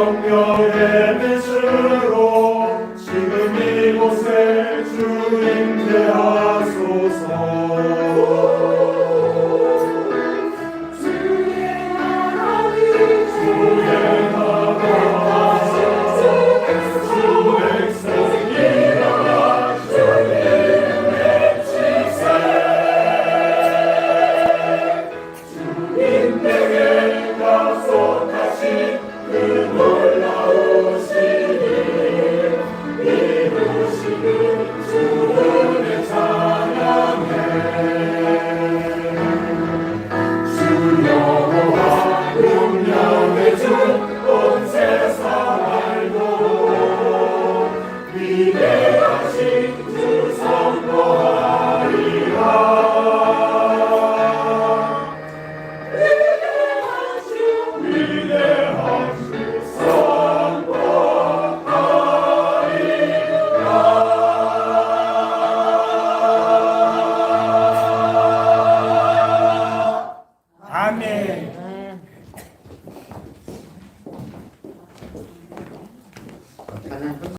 성령의 빛을 Amen. Amen.